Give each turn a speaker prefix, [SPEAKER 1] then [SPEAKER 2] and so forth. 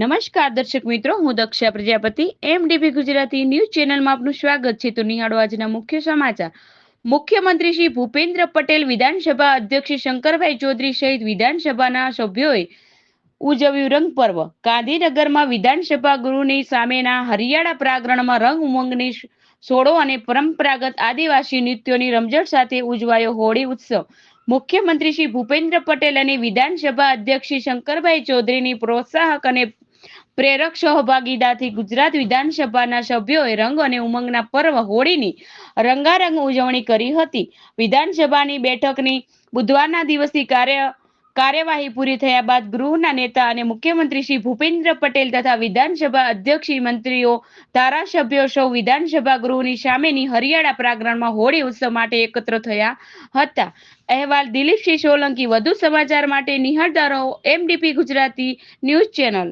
[SPEAKER 1] નમસ્કાર દર્શક મિત્રો, હું દક્ષા પ્રજાપતિ એમડીપી ગુજરાતી ન્યૂઝ ચેનલમાં આપનું સ્વાગત છે. તો નિહાળો આજના મુખ્ય સમાચાર. મુખ્યમંત્રી શ્રી ભૂપેન્દ્ર પટેલ વિધાનસભા અધ્યક્ષ શંકરભાઈ ચૌધરી સહિત વિધાનસભાના સભ્યોએ ઉજવ્યું રંગ પર્વ ગાંધીનગરમાં વિધાનસભા ગૃહની સામેના હરિયાળા પ્રાંગણમાં રંગ ઉમંગની સોડો અને પરંપરાગત આદિવાસી નૃત્યોની રમઝટ સાથે ઉજવાયો હોળી ઉત્સવ. મુખ્યમંત્રી શ્રી ભૂપેન્દ્ર પટેલ અને વિધાનસભા અધ્યક્ષ શંકરભાઈ ચૌધરીની પ્રોત્સાહક અને પ્રેરક સહભાગીદારથી ગુજરાત વિધાનસભાના સભ્યોએ રંગ અને ઉમંગના પર્વ હોળીની રંગારંગ ઉજવણી કરી હતી. વિધાનસભાની બેઠકની બુધવારના દિવસની કાર્ય કાર્યવાહી પૂરી થયા બાદ ગૃહના નેતા અને મુખ્યમંત્રી શ્રી ભૂપેન્દ્ર પટેલ તથા વિધાનસભા અધ્યક્ષ મંત્રીઓ, ધારાસભ્યો સૌ વિધાનસભા ગૃહની સામેની હરિયાળા પ્રાંગણમાં હોળી ઉત્સવ માટે એકત્ર થયા હતા. અહેવાલ દિલીપસિંહ સોલંકી, વધુ સમાચાર માટે નિહાળતા રહો એમડીપી ગુજરાતી ન્યૂઝ ચેનલ.